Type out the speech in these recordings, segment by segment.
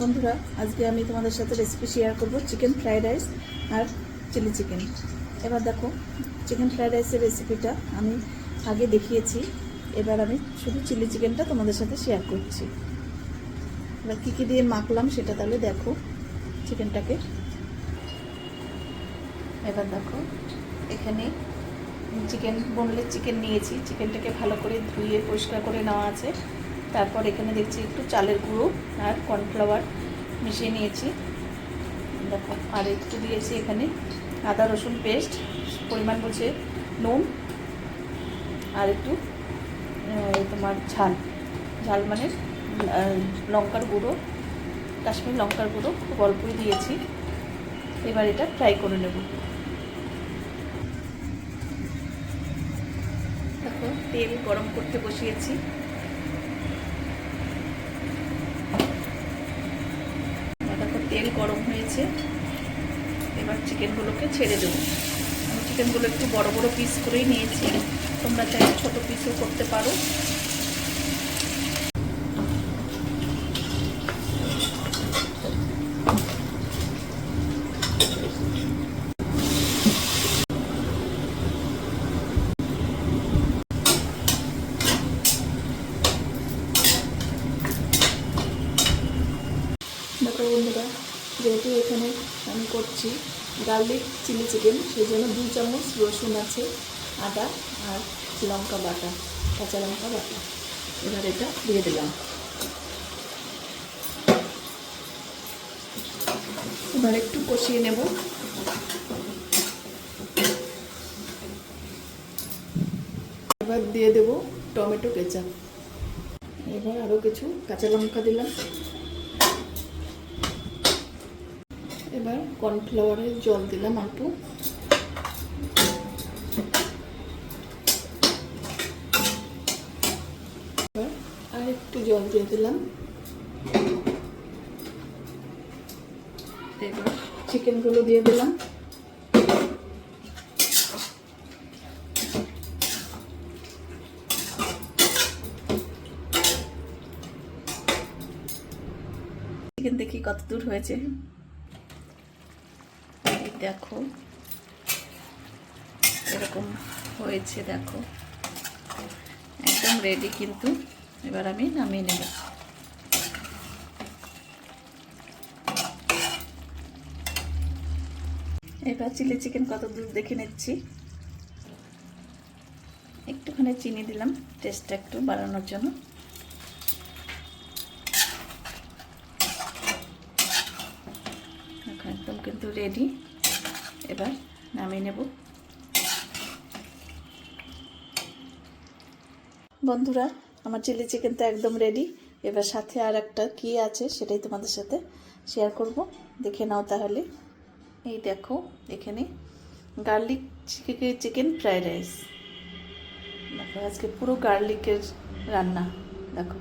বন্ধুরা, আজকে আমি তোমাদের সাথে রেসিপি শেয়ার করব চিকেন ফ্রাইড রাইস আর চিলি চিকেন এবার দেখো চিকেন ফ্রাইড রাইসের রেসিপিটা আমি আগে দেখিয়েছি, এবার আমি শুধু চিলি চিকেনটা তোমাদের সাথে শেয়ার করছি। এবার কী কী দিয়ে মাখলাম সেটা তাহলে দেখো চিকেনটাকে এবার দেখো, এখানে চিকেন বোনলেস চিকেন নিয়েছি। চিকেনটাকে ভালো করে ধুয়ে পরিষ্কার করে নেওয়া আছে। তারপর এখানে দেখছি একটু চালের গুঁড়ো আর কর্নফ্লাওয়ার মিশিয়ে নিয়েছি। দেখো, আর একটু দিয়েছি এখানে আদা রসুন পেস্ট পরিমাণ বুঝে নুন আর একটু তোমার ঝাল। ঝাল মানে লঙ্কার গুঁড়ো, কাশ্মীর লঙ্কার গুঁড়ো খুব অল্পই দিয়েছি। এবার এটা ফ্রাই করে নেব। দেখো, তেল গরম করতে বসিয়েছি এবার দেখো তেল গরম হয়েছে। এবার চিকেনগুলোকে ছেড়ে দেবো। আমি চিকেনগুলো একটু বড় বড় পিস করেই নিয়েছি। তোমরা চাইলে ছোট পিসও করতে পারো। দেখো বন্ধুরা যেহেতু এখানে আমি করছি গার্লিক চিলি চিকেন, সেই জন্য দুই চামচ রসুন আছে, আদা আর লঙ্কা বাটা, কাঁচা লঙ্কা বাটা। এবার এটা দিয়ে দিলাম। এবার একটু কষিয়ে নেব। এবার দিয়ে দেব টমেটো কেচাপ। এবার আরও কিছু কাঁচা লঙ্কা দিলাম। এবার কর্নফ্লাওয়ারের জল দিলাম অল্প। আর একটু জল দিয়ে দিলাম। এবার চিকেনগুলো দিয়ে দিলাম। দেখি কত দূর হয়েছে। দেখো। এরকম হয়েছে, দেখো। একদম রেডি কিন্তু। এবার আমি নামিয়ে নেব। এবার চিলি চিকেন কত দূর দেখে নিচ্ছি। একটুখানি চিনি দিলাম টেস্টটা একটু বাড়ানোর জন্য। একদম কিন্তু রেডি এবার নামিয়ে নেব। বন্ধুরা, আমার চিলি চিকেন তো একদম রেডি এবার সাথে আর একটা কি আছে সেটাই তোমাদের সাথে শেয়ার করব। দেখে নাও তাহলে। এই দেখো, এখানে গার্লিক চিকেন ফ্রাইড রাইস দেখো, আজকে পুরো গার্লিকের রান্না। দেখো,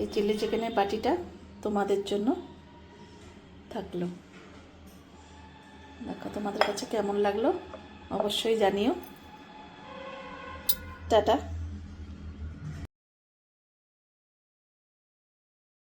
এই চিলি চিকেনের বাটিটা তোমাদের জন্য থাকল। দেখো তোমাদের কাছে কেমন লাগল? অবশ্যই জানিও। টাটা।